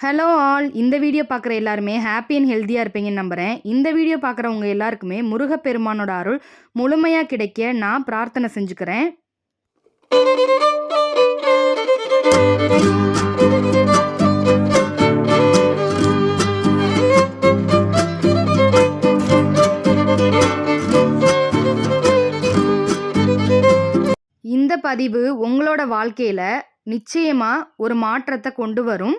Hello all இந்த video பார்க்குற எல்லாருமே ஹாப்பி அண்ட் ஹெல்த்தியாக இருப்பீங்கன்னு நம்புகிறேன் இந்த வீடியோ பார்க்குறவங்க எல்லாருக்குமே முருகப்பெருமானோட அருள் முழுமையாக கிடைக்க நான் பிரார்த்தனை செஞ்சுக்கிறேன். இந்த பதிவு உங்களோட வாழ்க்கையில் நிச்சயமாக ஒரு மாற்றத்தை கொண்டு வரும்.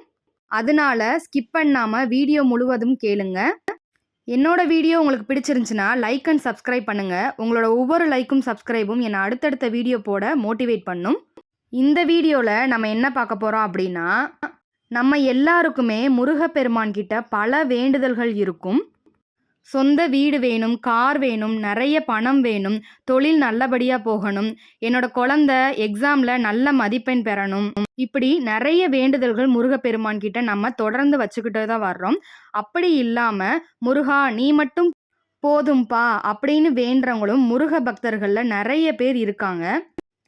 அதனால ஸ்கிப் பண்ணாமல் வீடியோ முழுவதும் கேளுங்க. என்னோட வீடியோ உங்களுக்கு பிடிச்சிருந்துச்சுன்னா லைக் அண்ட் சப்ஸ்கிரைப் பண்ணுங்கள் உங்களோட ஒவ்வொரு லைக்கும் சப்ஸ்கிரைபும் என்னை அடுத்தடுத்த வீடியோ போட மோட்டிவேட் பண்ணும். இந்த வீடியோவில் நம்ம என்ன பார்க்க போகிறோம் அப்படின்னா நம்ம எல்லாருக்குமே முருகப்பெருமான் கிட்ட பல வேண்டுதல்கள் இருக்கும். சொந்த வீடு வேணும் கார் வேணும் நிறைய பணம் வேணும் தொழில் நல்லபடியாக போகணும் என்னோட குழந்த எக்ஸாமில் நல்ல மதிப்பெண் பெறணும். இப்படி நிறைய வேண்டுதல்கள் முருகப்பெருமான் கிட்ட நம்ம தொடர்ந்து வச்சுக்கிட்டு தான் வர்றோம். அப்படி இல்லாமல் முருகா நீ மட்டும் போதும்பா அப்படின்னு வேண்டுறவங்களும் முருக பக்தர்களில் நிறைய பேர் இருக்காங்க.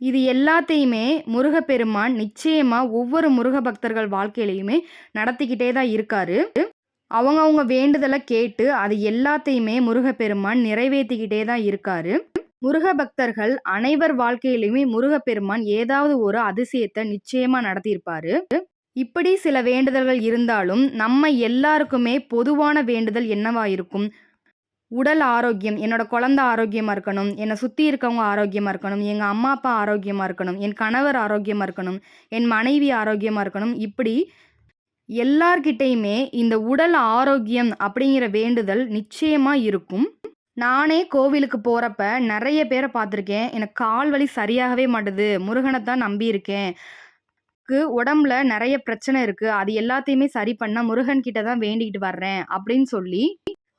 இது எல்லாத்தையுமே முருகப்பெருமான் நிச்சயமாக ஒவ்வொரு முருக பக்தர்கள் வாழ்க்கையிலையுமே நடத்திக்கிட்டே தான் இருக்காரு. அவங்கவுங்க வேண்டுதலை கேட்டு அது எல்லாத்தையுமே முருகப்பெருமான் நிறைவேற்றிக்கிட்டே தான் இருக்காரு. முருக பக்தர்கள் அனைவர் வாழ்க்கையிலுமே முருகப்பெருமான் ஏதாவது ஒரு அதிசயத்தை நிச்சயமா நடத்தியிருப்பாரு. இப்படி சில வேண்டுதல்கள் இருந்தாலும் நம்ம எல்லாருக்குமே பொதுவான வேண்டுதல் என்னவா இருக்கும்? உடல் ஆரோக்கியம் என்னோட குழந்த ஆரோக்கியமாக இருக்கணும் என்னை சுற்றி இருக்கவங்க ஆரோக்கியமாக இருக்கணும் எங்கள் அம்மா அப்பா ஆரோக்கியமாக இருக்கணும் என் கணவர் ஆரோக்கியமாக இருக்கணும் என் மனைவி ஆரோக்கியமாக இருக்கணும் இப்படி எல்லார்கிட்டையுமே இந்த உடல் ஆரோக்கியம் அப்படிங்கிற வேண்டுதல் நிச்சயமா இருக்கும். நானே கோவிலுக்கு போறப்ப நிறைய பேரை பார்த்துருக்கேன். எனக்கு கால் வலி சரியாகவே மாட்டுது. முருகனை தான் நம்பியிருக்கேன். க்கு உடம்புல நிறைய பிரச்சனை இருக்கு. அது எல்லாத்தையுமே சரி பண்ண முருகன் கிட்ட தான் வேண்டிக்கிட்டு வர்றேன் அப்படின்னு சொல்லி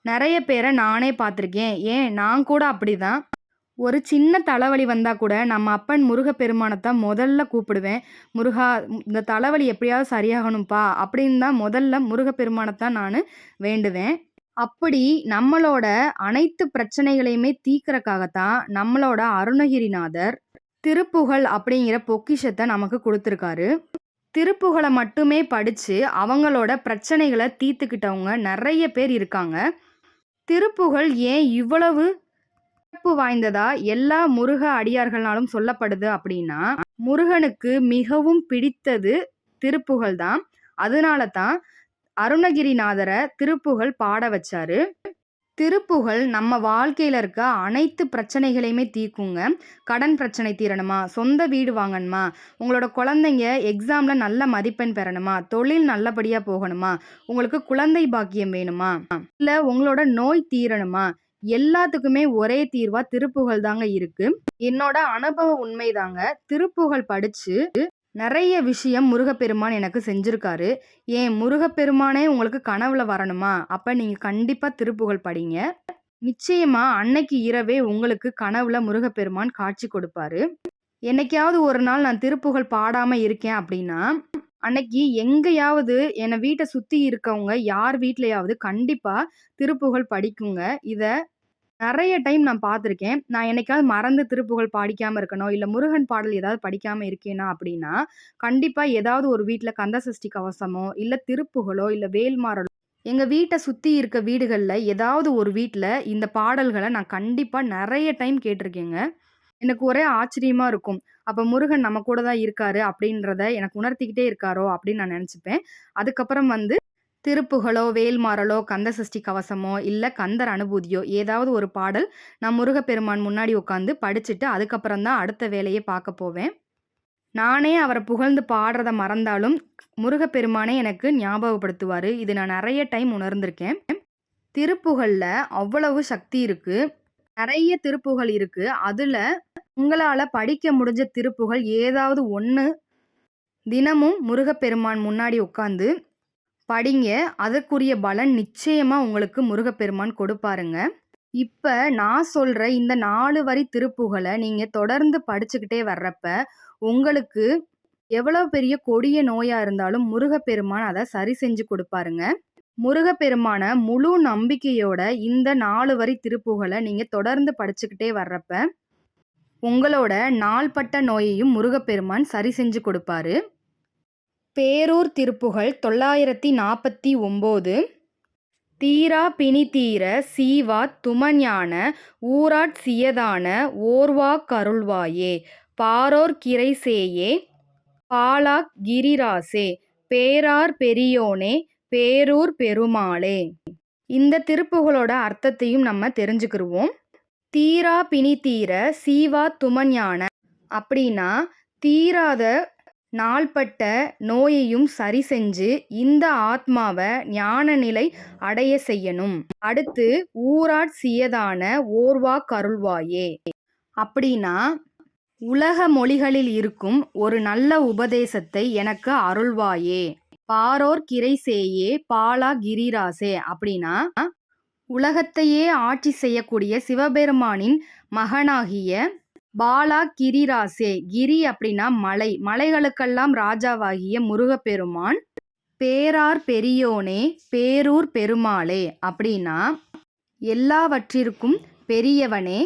நிறைய பேரை நானே பார்த்துருக்கேன். ஏன்? நான் கூட அப்படிதான். ஒரு சின்ன தலைவலி வந்தால் கூட நம்ம அப்பன் முருகப்பெருமானை தான் முதல்ல கூப்பிடுவேன் முருகா இந்த தலைவலி எப்படியாவது சரியாகணும்ப்பா அப்படின்னு தான் முதல்ல முருகப்பெருமானை தான் நான் வேண்டுவேன். அப்படி நம்மளோட அனைத்து பிரச்சனைகளையுமே தீக்கிறக்காகத்தான் நம்மளோட அருணகிரிநாதர் திருப்புகழ் அப்படிங்கிற பொக்கிஷத்தை நமக்கு கொடுத்துருக்காரு. திருப்புகழை மட்டுமே படித்து அவங்களோட பிரச்சனைகளை தீர்த்துக்கிட்டவங்க நிறைய பேர் இருக்காங்க. திருப்புகழ் ஏன் இவ்வளவு சிறப்பு வாய்ந்ததா எல்லா முருக அடியார்களாலும் சொல்லப்படுது அப்படின்னா முருகனுக்கு மிகவும் பிடித்தது திருப்புகழ் தான் அதனால தான் அருணகிரிநாதரை திருப்புகழ் பாட வச்சாரு. திருப்புகழ் நம்ம வாழ்க்கையில் இருக்க அனைத்து பிரச்சனைகளையுமே தீர்க்குங்க கடன் பிரச்சனை தீரணுமா? சொந்த வீடு வாங்கணுமா? உங்களோட குழந்தைங்க எக்ஸாமில் நல்ல மதிப்பெண் பெறணுமா? தொழில் நல்லபடியாக போகணுமா? உங்களுக்கு குழந்தை பாக்கியம் வேணுமா? இல்லை உங்களோட நோய் தீரணுமா? எல்லாத்துக்குமே ஒரே தீர்வா திருப்புகழ் தாங்க இருக்கு. என்னோட அனுபவ உண்மைதாங்க திருப்புகழ் படிச்சு நிறைய விஷயம் முருகப்பெருமான் எனக்கு செஞ்சிருக்காரு. ஏன் முருகப்பெருமானே உங்களுக்கு கனவுல வரணுமா? அப்ப நீங்க கண்டிப்பா திருப்புகழ் படிங்க. நிச்சயமா அன்னைக்கு இரவே உங்களுக்கு கனவுல முருகப்பெருமான் காட்சி கொடுப்பாரு. என்னைக்காவது ஒரு நாள் நான் திருப்புகழ் பாடாம இருக்கேன் அப்படின்னா அன்னைக்கு எங்கேயாவது என்னை வீட்டை சுற்றி இருக்கவங்க யார் வீட்லையாவது கண்டிப்பாக திருப்புகழ் படிக்குங்க. இதை நிறைய டைம் நான் பார்த்துருக்கேன். நான் என்னைக்காவது மறந்து திருப்புகழ் படிக்காம இருக்கணும், இல்லை முருகன் பாடல் ஏதாவது படிக்காமல் இருக்கேனா அப்படின்னா, கண்டிப்பாக ஏதாவது ஒரு வீட்ல கந்தசஷ்டி கவசமோ, இல்லை திருப்புகளோ இல்லை வேல்மாறலோ எங்கள் வீட்டை சுற்றி இருக்க வீடுகளில் ஏதாவது ஒரு வீட்டில் இந்த பாடல்களை நான் கண்டிப்பாக நிறைய டைம் கேட்டிருக்கேங்க. எனக்கு ஒரே ஆச்சரியமாக இருக்கும். அப்போ முருகன் நம்ம கூட தான் இருக்காரு அப்படின்றத எனக்கு உணர்த்திக்கிட்டே இருக்காரோ அப்படின்னு நான் நினச்சிப்பேன் அதுக்கப்புறம் வந்து திருப்புகழோ, வேல்மாறலோ, கந்தசஷ்டி கவசமோ, இல்லை கந்தர் அனுபூதியோ ஏதாவது ஒரு பாடல் நான் முருகப்பெருமான் முன்னாடி உட்காந்து படிச்சுட்டு, அதுக்கப்புறம் தான் அடுத்த வேலையை பார்க்க போவேன். நானே அவரை புகழ்ந்து பாடுறத மறந்தாலும், முருகப்பெருமானே எனக்கு ஞாபகப்படுத்துவார் இது நான் நிறைய டைம் உணர்ந்திருக்கேன். திருப்புகழில் அவ்வளவு சக்தி இருக்குது நிறைய திருப்புகள் இருக்குது அதில் உங்களால் படிக்க முடிஞ்ச திருப்புகள் ஏதாவது ஒன்று தினமும் முருகப்பெருமான் முன்னாடி உட்காந்து படிங்க. அதற்குரிய பலன் நிச்சயமாக உங்களுக்கு முருகப்பெருமான் கொடுப்பாருங்க. இப்போ நான் சொல்கிற இந்த நாலு வரி திருப்புகளை நீங்கள் தொடர்ந்து படிச்சுக்கிட்டே வர்றப்ப, உங்களுக்கு எவ்வளோ பெரிய கொடிய நோயாக இருந்தாலும் முருகப்பெருமான் அதை சரி செஞ்சு கொடுப்பாருங்க. முருகப்பெருமான முழு நம்பிக்கையோட இந்த நாலு வரி திருப்புகளை நீங்கள் தொடர்ந்து படிச்சுக்கிட்டே வர்றப்ப, உங்களோட நாள்பட்ட நோயையும் முருகப்பெருமான் சரி செஞ்சு கொடுப்பாரு. பேரூர் திருப்புகழ் தொள்ளாயிரத்தி நாற்பத்தி ஒம்பது. தீரா பிணிதீர சீவா துமஞான ஊராட் சியதான ஓர்வாக் கருள்வாயே. பாரோர் கிரைசேயே. பாலாக் கிரிராசே. பேரார் பெரியோனே. பேரூர் பெருமாளே. இந்த திருப்புகளோட அர்த்தத்தையும் நம்ம தெரிஞ்சுக்கிருவோம். தீரா பிணிதீர சீவா துமஞான அப்படின்னா தீராத நாள்பட்ட நோயையும் சரி செஞ்சு இந்த ஆத்மாவை ஞான நிலை அடைய செய்யணும். அடுத்து ஊராட் சியதான ஓர்வா கருள்வாயே அப்படின்னா உலக மொழிகளில் இருக்கும் ஒரு நல்ல உபதேசத்தை எனக்கு அருள்வாயே. பாரோர் கிரைசேயே பாலா கிரிராசே. அப்படின்னா உலகத்தையே ஆட்சி செய்யக்கூடிய சிவபெருமானின் மகனாகிய பாலா கிரிராசே. கிரி அப்படின்னா மலை. மலைகளுக்கெல்லாம் ராஜாவாகிய முருகப்பெருமான் பேரார் பெரியோனே பேரூர் பெருமாளே அப்படின்னா எல்லாவற்றிற்கும் பெரியவனே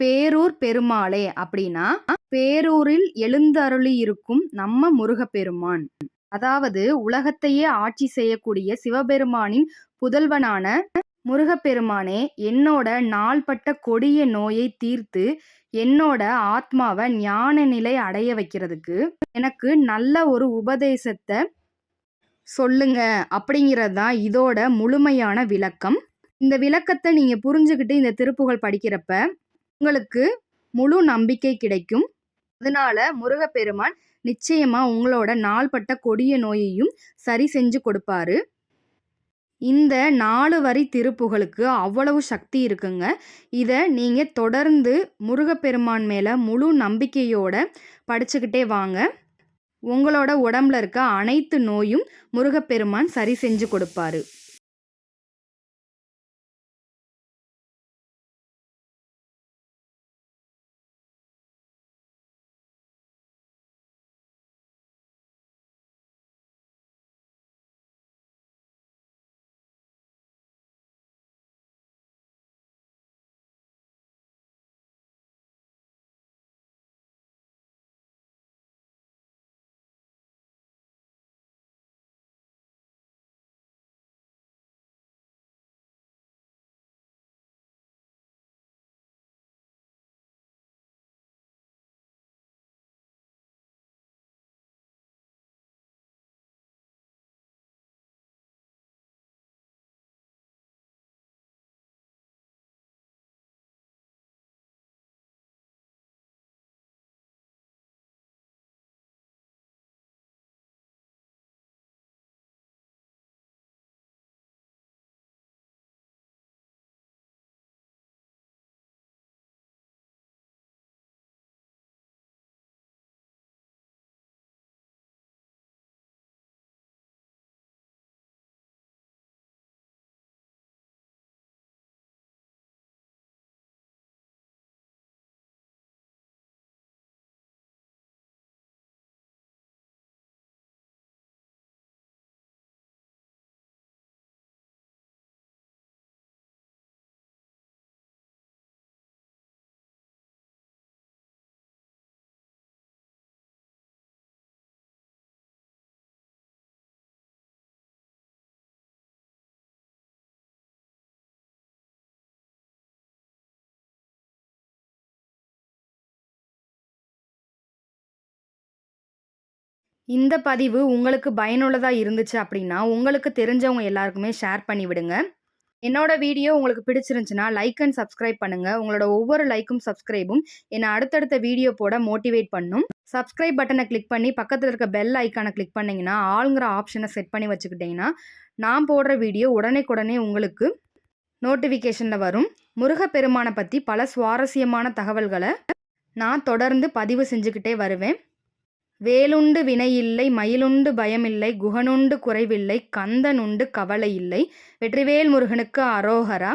பேரூர் பெருமாளே அப்படின்னா பேரூரில் எழுந்தருளி இருக்கும் நம்ம முருகப்பெருமான். அதாவது உலகத்தையே ஆட்சி செய்யக்கூடிய சிவபெருமானின் புதல்வனான முருகப்பெருமானே என்னோட நாள்பட்ட கொடிய நோயை தீர்த்து என்னோட ஆத்மாவை ஞான நிலை அடைய வைக்கிறதுக்கு எனக்கு நல்ல ஒரு உபதேசத்தை சொல்லுங்க அப்படிங்கிறது தான் இதோட முழுமையான விளக்கம். இந்த விளக்கத்தை நீங்கள் புரிஞ்சுக்கிட்டு இந்த திருப்புகள் படிக்கிறப்ப உங்களுக்கு முழு நம்பிக்கை கிடைக்கும். அதனால முருகப்பெருமான் நிச்சயமாக உங்களோட நாள்பட்ட கொடிய நோயையும் சரி செஞ்சு கொடுப்பாரு. இந்த நாலு வரி திருப்புகளுக்கு அவ்வளவு சக்தி இருக்குங்க. இதை நீங்கள் தொடர்ந்து முருகப்பெருமான் மேலே முழு நம்பிக்கையோடு படிச்சுக்கிட்டே வாங்க. உங்களோட உடம்புல இருக்க அனைத்து நோயும் முருகப்பெருமான் சரி செஞ்சு கொடுப்பாரு. இந்த பதிவு உங்களுக்கு பயனுள்ளதாக இருந்துச்சு அப்படின்னா உங்களுக்கு தெரிஞ்சவங்க எல்லாருக்குமே ஷேர் பண்ணி விடுங்க. என்னோட வீடியோ உங்களுக்கு பிடிச்சிருந்துச்சுன்னா லைக் அண்ட் சப்ஸ்கிரைப் பண்ணுங்க. உங்களோட ஒவ்வொரு லைக்கும் சப்ஸ்கிரைபும் என்னை அடுத்தடுத்த வீடியோ போட மோட்டிவேட் பண்ணும். சப்ஸ்கிரைப் பட்டனை கிளிக் பண்ணி பக்கத்தில் இருக்க பெல் ஐக்கானை கிளிக் பண்ணிங்கன்னா ஆளுங்கிற ஆப்ஷனை செட் பண்ணி வச்சுக்கிட்டிங்கன்னா நான் போடுற வீடியோ உடனே உங்களுக்கு நோட்டிஃபிகேஷனில் வரும். முருகப்பெருமானை பற்றி பல சுவாரஸ்யமான தகவல்களை நான் தொடர்ந்து பதிவு செஞ்சுக்கிட்டே வருவேன். வேலுண்டு வினையில்லை மயிலுண்டு பயமில்லை குகனுண்டு குறைவில்லை கந்தனுண்டு கவலை இல்லை வெற்றிவேல் முருகனுக்கு அரோகரா.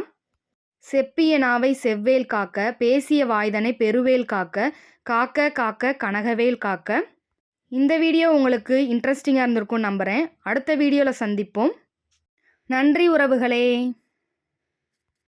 செப்பிய நாவை செவ்வேல் காக்க பேசிய வாய்தனை பெருவேல் காக்க காக்க காக்க கனகவேல் காக்க. இந்த வீடியோ உங்களுக்கு இன்ட்ரெஸ்டிங்காக இருந்திருக்கும் நம்புகிறேன் அடுத்த வீடியோவில் சந்திப்போம். நன்றி உறவுகளே.